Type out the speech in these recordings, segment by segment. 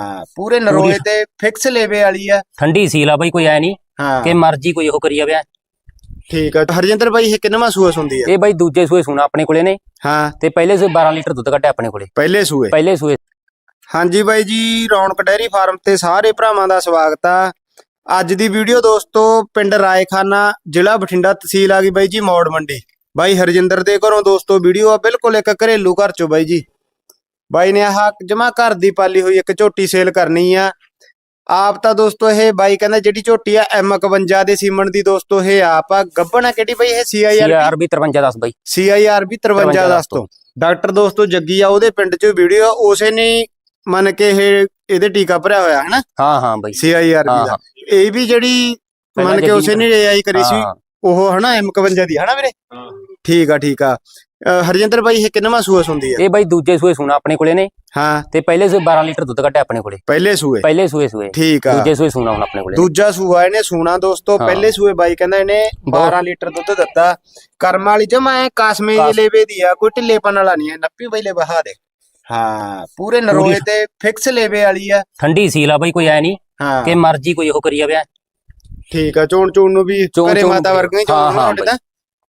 ਹਾਂ ਪੂਰੇ ਨਰੋਏ ਤੇ ਫਿਕਸ ਲੇਵੇ ਵਾਲੀ ਆ। ਠੰਡੀ ਸੀਲ ਆ ਬਈ ਕੋਈ ਐ ਨਹੀਂ ਹਾਂ। ਕਿ ਮਰਜ਼ੀ ਕੋਈ ਉਹ ਕਰੀ ਜਾਵੇ। ਠੀਕ ਆ ਹਰਜਿੰਦਰ ਬਾਈ ਇਹ ਕਿੰਨਵਾਂ ਸੂਆ ਹੁੰਦੀ ਆ? ਇਹ ਬਈ ਦੂਜੇ ਸੂਏ ਸੂਣਾ ਆਪਣੇ ਕੋਲੇ ਨੇ। ਹਾਂ। ਤੇ ਪਹਿਲੇ ਸੂਏ 12 ਲੀਟਰ ਦੁੱਧ ਕੱਢਿਆ ਆਪਣੇ ਕੋਲੇ। ਪਹਿਲੇ ਸੂਏ? ਪਹਿਲੇ ਸੂਏ। ਹਾਂਜੀ ਬਾਈ ਜੀ ਰੌਣਕ ਡੈਰੀ ਫਾਰਮ ਤੇ ਸਾਰੇ ਭਰਾਵਾਂ ਦਾ ਸਵਾਗਤ ਆ। ਅੱਜ ਦੀ ਵੀਡੀਓ ਦੋਸਤੋ ਪਿੰਡ ਰਾਏਖਾਨਾ ਜ਼ਿਲ੍ਹਾ ਬਠਿੰਡਾ ਤਹਿਸੀਲ ਆ ਗਈ ਬਾਈ ਜੀ ਮੌੜ ਮੰਡੀ। ਬਾਈ ਹਰਜਿੰਦਰ ਦੇ ਘਰੋਂ ਦੋਸਤੋ ਵੀਡੀਓ ਆ ਬਿਲਕੁਲ ਇੱਕ ਘਰੇਲੂ ਘਰ ਚੋਂ ਬਾਈ ਜੀ। ਬਾਈ ਨੇ ਆਹ ਜਮਾ ਘਰ ਦੀ ਪਾਲੀ ਹੋਈ ਇੱਕ ਝੋਟੀ ਸੇਲ ਕਰਨੀ ਆ। ਆਪ ਤਾਂ ਦੋਸਤੋ ਇਹ ਬਾਈ ਕਹਿੰਦਾ ਜਿਹੜੀ ਝੋਟੀ ਆ M51 ਦੇ ਸੀਮਨ ਦੀ ਦੋਸਤੋ ਇਹ ਆਪ ਆ। ਗੱਬਣ ਕਿਹੜੀ ਬਾਈ ਇਹ? CIR ਵੀ 53 10 ਬਈ। CIR ਵੀ 53 10 ਤੋਂ ਡਾਕਟਰ ਦੋਸਤੋ ਜੱਗੀ ਆ ਉਹਦੇ ਪਿੰਡ ਚੋਂ ਵੀਡੀਓ ਉਸੇ ਨੇ ਮੰਨ ਕੇ ਇਹ ਇਹਦੇ ਟੀਕਾ ਭਰਿਆ ਹੋਇਆ ਹੈ ਨਾ ਹਾਂ ਹਾਂ ਬਈ। CIR ਦਾ। ਇਹ ਵੀ ਜਿਹੜੀ ਮੰਨ ਕੇ ਉਸੇ ਨੇ। AI ਕਰੀ ਸੀ ਉਹ ਹਨਾ M51 ਦੀ ਹਨਾ ਵੀਰੇ? ਠੀਕ ਆ ਠੀਕ ਆ। ਹਰਜਿੰਦਰ ਬਾਈ ਇਹ ਕਿੰਨਵਾਂ ਸੂਆ ਹੁੰਦੀ ਆ? ਇਹ ਬਈ ਦੂਜੇ ਸੂਏ ਸੂਣਾ ਆਪਣੇ ਕੋਲੇ ਨੇ। ਹਾਂ। ਤੇ ਪਹਿਲੇ ਸੂਏ 12 ਲੀਟਰ ਦੁੱਧ ਕੱਢਿਆ ਆਪਣੇ ਕੋਲੇ। ਪਹਿਲੇ ਸੂਏ? ਪਹਿਲੇ ਸੂਏ ਸੂਏ। ਠੀਕ ਆ। ਦੂਜੇ ਸੂਏ ਸੂਣਾ ਹੁਣ ਆਪਣੇ ਕੋਲੇ ਦੂਜਾ ਸੂਆ ਇਹਨੇ ਸੂਣਾ ਦੋਸਤੋ ਹਾਂ। ਪਹਿਲੇ ਸੂਏ ਬਾਈ ਕਹਿੰਦਾ ਇਹਨੇ 12 ਲੀਟਰ ਦੁੱਧ ਦਿੱਤਾ। ਕਰਮ ਵਾਲੀ ਜਮਾ ਐ ਕਾਸਮੇ ਕਾਸ- ਲੇਵੇ ਦੀ ਆ ਕੋਈ ਢਿੱਲੇਪਨ ਵਾਲਾ ਨਹੀਂ ਐ ਨੱਪੀ ਬਈ ਬਹਾ ਦੇ ਹਾਂ ਪੂਰੇ ਨਰੋਏ ਤੇ ਫਿਕਸ ਲੇਵੇ ਵਾਲੀ ਆ। ਠੰਡੀ ਸੀਲ ਆ ਬਈ ਕੋਈ ਐ ਨਹੀਂ ਹਾਂ। ਕਿ ਮਰਜ਼ੀ ਕੋਈ ਉਹ ਕਰੀ ਜਾਵੇ। ਠੀਕ ਆ ਚੋਣ ਚੋਣ ਨੂੰ ਵੀ ਚੋਣ- ਚੋਣ ਮਾਤਾ ਨੂੰ ਹੀ ਹਾਂ, ਚੋਣ ਹਾਂ ਤਾਂ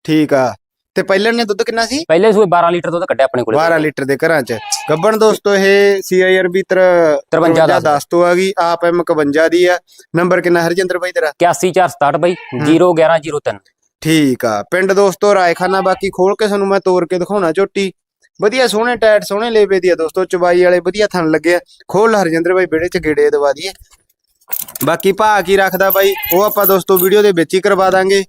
ਠੀਕ ਆ। ਤੇ ਪਹਿਲਾਂ ਨੇ ਦੁੱਧ ਕਿੰਨਾ ਸੀ? ਪਹਿਲੇ ਸੂਏ 12 ਲੀਟਰ ਦੁੱਧ ਕੱਢਿਆ ਆਪਣੇ ਕੋਲੇ। 12 ਲੀਟਰ ਦੇ ਘਰਾਂ ਚ। ਗੱਬਣ ਦੋਸਤੋ ਇਹ CIRB 53 53 10 ਤੋਂ ਆ ਗਈ ਆਪ ਐਮ 51 ਦੀ ਆ। ਨੰਬਰ ਕਿੰਨਾ ਹਰਜਿੰਦਰ ਬਾਈ ਤੇਰਾ? 81467 ਬਈ 01103 ਠੀਕ ਆ। ਪਿੰਡ ਦੋਸਤੋ ਰਾਇਖਾਨਾ ਬਾਕੀ ਖੋਲ ਕੇ ਤੁਹਾਨੂੰ ਮੈਂ ਤੋੜ ਕੇ ਦਿਖਾਉਣਾ ਝੋਟੀ ਵਧੀਆ ਸੋਹਣੇ ਟਾਇਟ ਸੋਹਣੇ ਲੇਵੇ ਦੀ ਆ ਦੋਸਤੋ ਚਬਾਈ ਵਾਲੇ ਵਧੀਆ ਥਣ ਲੱਗੇ ਆ। ਖੋਲ ਹਰਜਿੰਦਰ ਬਾਈ ਵਿਹੜੇ ਚ ਗੇੜੇ ਦਵਾ ਦਈਏ। ਬਾਕੀ ਭਾ ਕੀ ਰੱਖਦਾ ਬਾਈ ਉਹ ਆਪਾਂ ਦੋਸਤੋ ਵੀਡੀਓ ਦੇ ਵਿੱਚ ਹੀ ਕਰਵਾ ਦਾਂਗੇ।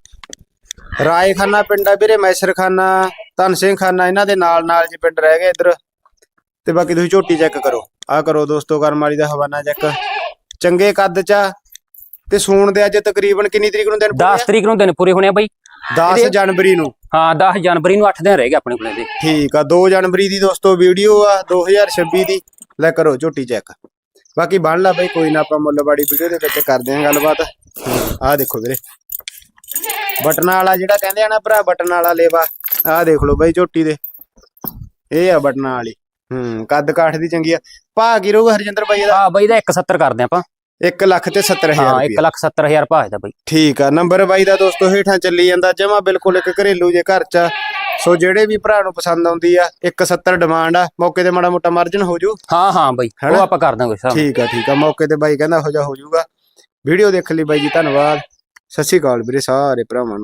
ਰਾਏਖਾਨਾ ਪਿੰਡ ਆ ਵੀਰੇ ਮੈਸਰਖਾਨਾ ਧਨ ਸਿੰਘ ਖਾਨਾ ਇਹਨਾਂ ਦੇ ਨਾਲ ਨਾਲ ਜੀ ਪਿੰਡ ਰਹਿ ਗਏ ਇੱਧਰ। ਤੇ ਬਾਕੀ ਤੁਸੀਂ ਝੋਟੀ ਚੈੱਕ ਕਰੋ। ਆ ਕਰੋ ਦੋਸਤੋ ਕਰਮ ਵਾਲੀ ਦਾ ਹਵਾਨਾ ਚੈੱਕ। ਚੰਗੇ ਕੱਦ ਚ ਆ। ਤੇ ਸੂਣ ਦੇ ਅੱਜ ਤਕਰੀਬਨ ਕਿੰਨੀ ਤਰੀਕ ਨੂੰ ਦਿਨ 10 ਤਰੀਕ ਨੂੰ ਦਿਨ ਪੂਰੇ ਹੋਣੇ ਆ ਬਈ। 10 ਜਨਵਰੀ ਨੂੰ। ਹਾਂ 10 ਜਨਵਰੀ ਨੂੰ 8 ਦਿਨ ਰਹਿ ਗਏ ਆਪਣੇ ਕੋਲੇ ਦੇ ਠੀਕ ਆ 2 ਜਨਵਰੀ ਦੀ ਦੋਸਤੋ ਵੀਡੀਓ ਆ 2026 ਦੀ। ਲੈ ਕਰੋ ਝੋਟੀ ਚੈੱਕ। ਬਾਕੀ ਬਣ ਲਾ ਬਈ ਕੋਈ ਨਾ ਆਪਾਂ ਮੁੱਲਵਾੜੀ ਵੀਡੀਓ ਦੇ ਵਿੱਚ ਕਰਦੇ ਆਂ ਗੱਲਬਾਤ। ਆਹ ਦੇਖੋ ਵੀਰੇ। ਬਟਨ ਵਾਲਾ ਜਿਹੜਾ ਕਹਿੰਦੇ ਆ ਨਾ ਭਰਾ ਬਟਨ ਵਾਲਾ ਲੇਵਾ ਆਹ ਦੇਖ ਲਓ ਬਈ ਝੋਟੀ ਦੇ। ਇਹ ਆ ਬਟਨ ਵਾਲੀ। ਹੂੰ ਕੱਦ ਕਾਠ ਦੀ ਚੰਗੀ ਆ। ਭਾ ਕੀ ਰਹੂ ਹਰਜਿੰਦਰ ਬਾਈ ਦਾ ਹਾਂ ਬਈ ਦਾ 170 ਕਰਦੇ ਆਪਾਂ। 1 ਲੱਖ ਤੇ 70000 ਹਾਂ ਰੁਪਏ 1 ਲੱਖ 70 ਹਜ਼ਾਰ ਭਾਅ ਦਾ ਬਈ। ਠੀਕ ਆ ਨੰਬਰ ਬਾਈ ਦਾ ਦੋਸਤੋ ਹੇਠਾਂ ਚੱਲੀ ਜਾਂਦਾ। ਜਮਾ ਬਿਲਕੁਲ ਇੱਕ ਘਰੇਲੂ ਜੇ ਘਰ ਚ। ਸੋ ਜਿਹੜੇ ਵੀ ਭਰਾ ਨੂੰ ਪਸੰਦ ਆਉਂਦੀ ਆ 170 ਡਿਮਾਂਡ ਆ। ਮੌਕੇ ਤੇ ਮਾੜਾ ਮੋਟਾ ਮਾਰਜਨ ਹੋ ਜੂ। ਹਾਂ ਹਾਂ ਬਈ ਉਹ? ਆਪਾਂ ਕਰ ਦਾਂਗੇ ਹਿਸਾਬ ਠੀਕ ਆ ਠੀਕ ਆ। ਮੌਕੇ ਤੇ ਬਾਈ ਕਹਿੰਦਾ ਹੋ ਜਾ ਹੋ ਜਾਊਗਾ ਵੀਡੀਓ ਦੇਖਣ ਲਈ ਬਾਈ ਜੀ ਧੰਨਵਾਦ। ਸਤਿ ਸ਼੍ਰੀ ਅਕਾਲ ਵੀਰੇ ਸਾਰੇ ਭਰਾਵਾਂ ਨੂੰ।